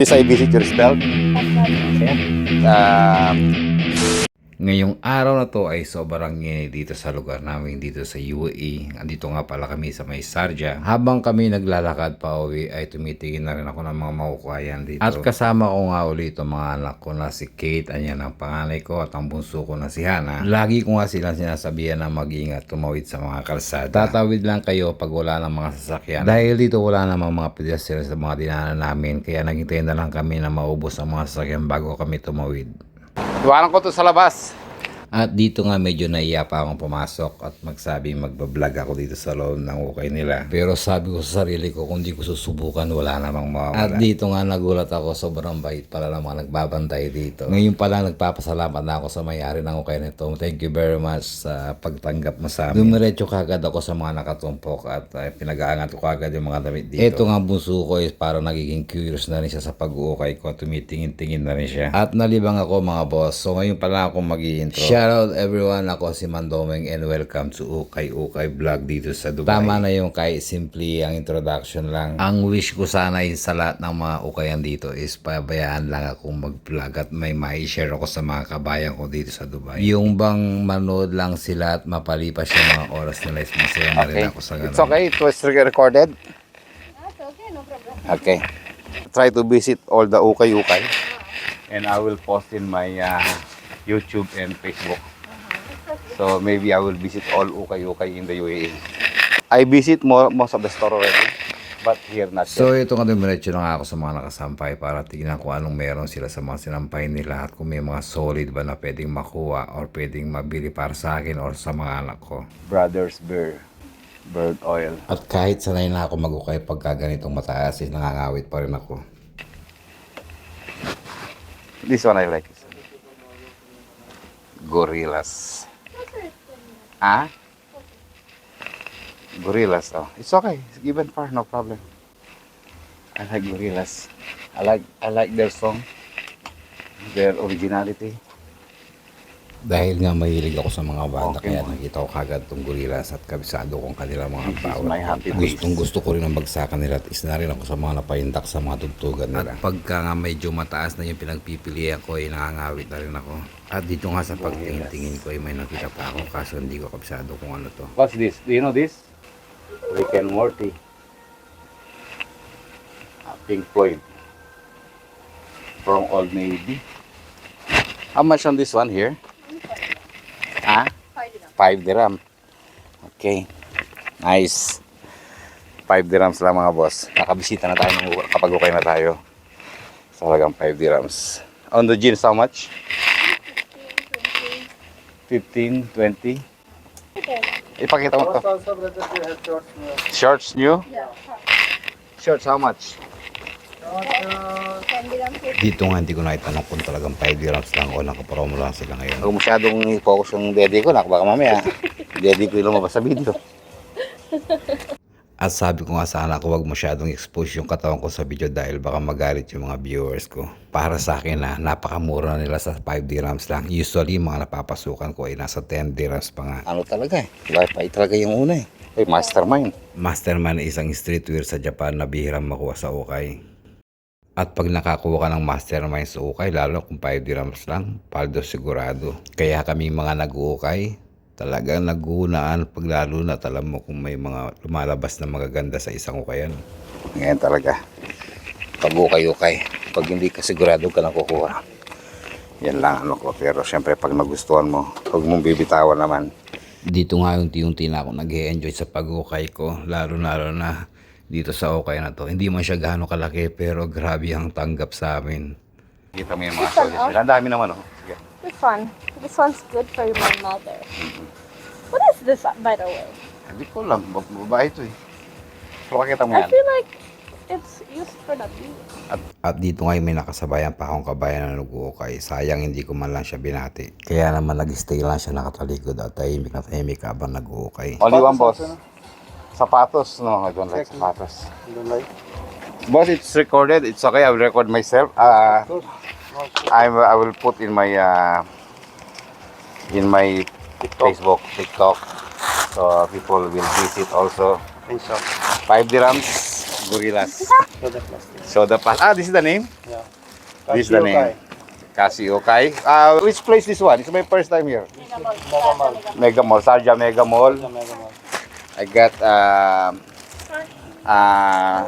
This I visit your spell. Uh, Ngayong araw na to ay sobrang init dito sa lugar namin dito sa UAE. Andito nga pala kami sa may Sarja. Habang kami naglalakad pa uwi ay tumitingin na rin ako ng mga makukuhayan dito. At kasama ko nga ulit ang mga anak ko na si Kate, anyan ang panganay ko at ang bunso ko na si Hana. Lagi ko nga silang sinasabihan na mag-ingat tumawid sa mga kalsada. Tatawid lang kayo pag wala ng mga sasakyan. Dahil dito wala namang mga pedestrian sa mga dinaanan namin kaya naghintay na lang kami na maubos ang mga sasakyan bago kami tumawid. Iwanan ko to sa labas. At dito nga medyo naiya pa akong pumasok at magsabi magbablog ako dito sa loob ng ukay nila. Pero sabi ko sa sarili ko kung di ko susubukan wala namang mawawala. At dito nga nagulat ako sobrang bait pala ng mga nagbabantay dito. Ngayon pala nagpapasalamat na ako sa may-ari ng ukay nito. Thank you very much sa pagtanggap mo sa amin. Dumiretso kagad ako sa mga nakatumpok at uh, pinag-aangat ko kagad yung mga damit dito. Ito nga bunso ko is parang nagiging curious na rin siya sa pag-uukay ko. Tumitingin-tingin na rin siya. At nalibang ako mga boss. So ngayon pala ako mag-i-intro. Shoutout everyone. Ako si Mandomeng and welcome to Ukay Ukay Vlog dito sa Dubai. Tama na yung kahit simply ang introduction lang. Ang wish ko sana is sa lahat ng mga ukayan dito is pabayaan lang akong mag-vlog at may mai-share ako sa mga kabayan ko dito sa Dubai. Yung bang manood lang sila at mapalipas yung mga oras nila is masaya na rin Okay. ako sa ganun. It's okay. It was recorded. That's okay, no problem. Okay. Try to visit all the ukay-ukay. And I will post in my uh, YouTube and Facebook. So maybe I will visit all ukay-ukay in the UAE. I visit more, most of the store already. But here not yet. So ito nga dumiretso na nga ako sa mga nakasampay para tignan ko anong meron sila sa mga sinampay nila at kung may mga solid ba na pwedeng makuha or pwedeng mabili para sa akin or sa mga anak ko. Brothers Bear. Bird oil. At kahit sanay na ako mag-ukay pagka ganitong mataas is nangangawit pa rin ako. This one I like. Gorillas. Ah? Gorillas. Oh, it's okay. It's given far, no problem. I like gorillas. I like I like their song, their originality. Dahil nga mahilig ako sa mga banda Okay. kaya nakita ko kagad tong gorillas at kabisado kong kanila mga bawat. Gustong gusto ko rin ang bagsakan nila at isa na rin ako sa mga napaindak sa mga tugtugan nila. At pagka nga medyo mataas na yung pinagpipilian ko ay nangangawit na rin ako. At dito nga sa pagtingin-tingin ko ay may nakita pa ako kaso hindi ko kabisado kung ano to. What's this? Do you know this? Rick and Morty. Pink Floyd. From Old Navy. How much on this one here? Ah? Five enough. 5 dirham. Okay. Nice. 5 dirhams lang mga boss. Nakabisita na tayo ng kapag okay na tayo. Talagang 5 dirhams. On the jeans, how much? 15, 20. Ipakita mo to. Shorts. new? Yeah. Shorts, how much? shorts, uh, Dito nga hindi ko naitanong kung talagang 5 dirhams lang o nakapromo lang sila ngayon. Huwag masyadong i-focus yung daddy ko. Nak, baka mamaya. daddy ko yung lumabas sa video. At sabi ko nga sa anak ko huwag masyadong expose yung katawan ko sa video dahil baka magalit yung mga viewers ko. Para sa akin na napakamura na nila sa 5 dirhams lang. Usually mga napapasukan ko ay nasa 10 dirhams pa nga. Ano talaga eh. Wi-Fi talaga yung una eh. Ay, mastermind. Masterman ay isang streetwear sa Japan na bihirang makuha sa ukay. At pag nakakuha ka ng mastermind sa ukay, lalo kung 5 dirhams lang, paldo sigurado. Kaya kami mga nag-uukay, talagang naguunaan pag lalo na alam mo kung may mga lumalabas na magaganda sa isang ukayan. Ngayon talaga. Pag ukay-ukay. Pag hindi ka sigurado ka kukuha. Yan lang ano ko. Pero syempre pag nagustuhan mo, huwag mong bibitawan naman. Dito nga unti-unti na ako nag enjoy sa pag-ukay ko, lalo-lalo na dito sa ukay na to. Hindi man siya gaano kalaki pero grabe ang tanggap sa amin. Kita mo yung mga soldiers nila. Ang dami naman oh. Sige. this one. This one's good for my mother. What is this, by the way? Hindi ko lang. Bab- Babae ito eh. Pero pakita mo I yan. feel like it's used for the beach. At dito ngayon may nakasabayan pa akong kabayan na nag-uukay. Sayang hindi ko man lang siya binati. Kaya naman nag-stay lang siya nakatalikod at tahimik na tahimik habang nag-uukay. Only one boss. Sapatos. No, I don't like sapatos. You don't like? Boss, it's recorded. It's okay. I will record myself. Uh, Good. I will, I will put in my uh, in my Facebook, TikTok, so people will visit also. Inshallah. Five dirhams, Gorillas. So the plastic. Soda Plus. Ah, this is the name? Yeah. This is the name. Cassiokai. Uh, which place this one? It's my first time here. Mega Mall. Mega Mall. Sarja Mega Mall. The Mega Mall. I got um, uh,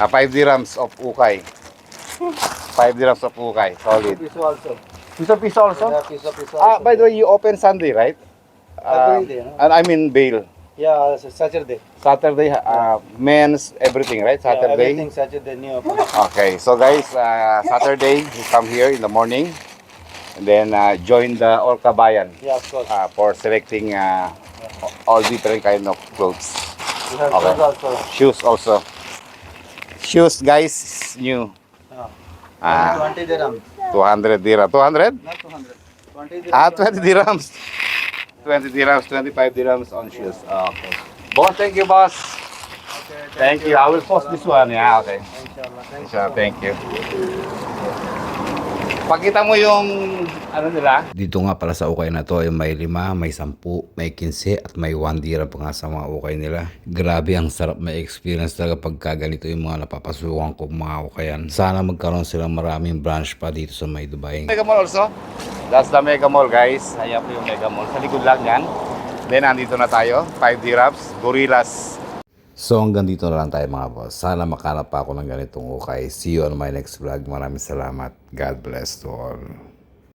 uh, 5 dirhams of ukay. 5 dirhams of ukay. Solid. Piso also. Piso piso also? Yeah, piso piso. Ah, also. by the way, you open Sunday, right? Every day, no? And I mean bail. Yeah, Saturday. Saturday, uh, men's, everything, right? Saturday. Yeah, Saturday. everything Saturday new open. Okay, so guys, uh, Saturday, you come here in the morning and then uh, join the Orca Bayan Yeah, of course. uh, for selecting uh, all different kind of clothes. Okay. Shoes also. Shoes, guys, new. Yeah. Ah, 20 dirham. 200 dirham. 200? Not 200. 20 dirham. Ah, 20 dirhams. 20 dirhams, 25 dirhams on shoes. Ah, okay. Boss, thank you, boss. Okay, Thank you. I will post this one. Yeah, okay. Inshallah. Thank Inshallah, thank you. Pakita mo yung ano nila. Dito nga pala sa ukay na to ay may lima, may sampu, may 15 at may 1 dirham pa nga sa mga ukay nila. Grabe ang sarap may experience talaga pagka ganito yung mga napapasukan ko mga ukayan. Sana magkaroon silang maraming branch pa dito sa may Dubai. Mega Mall also. That's the Mega Mall, guys. Ayan po yung Mega Mall. Sa likod lang yan. Then, nandito na tayo. 5 dirhams. Gorillas. So hanggang dito na lang tayo mga boss. Sana makanap pa ako ng ganitong ukay. See you on my next vlog. Maraming salamat. God bless to all.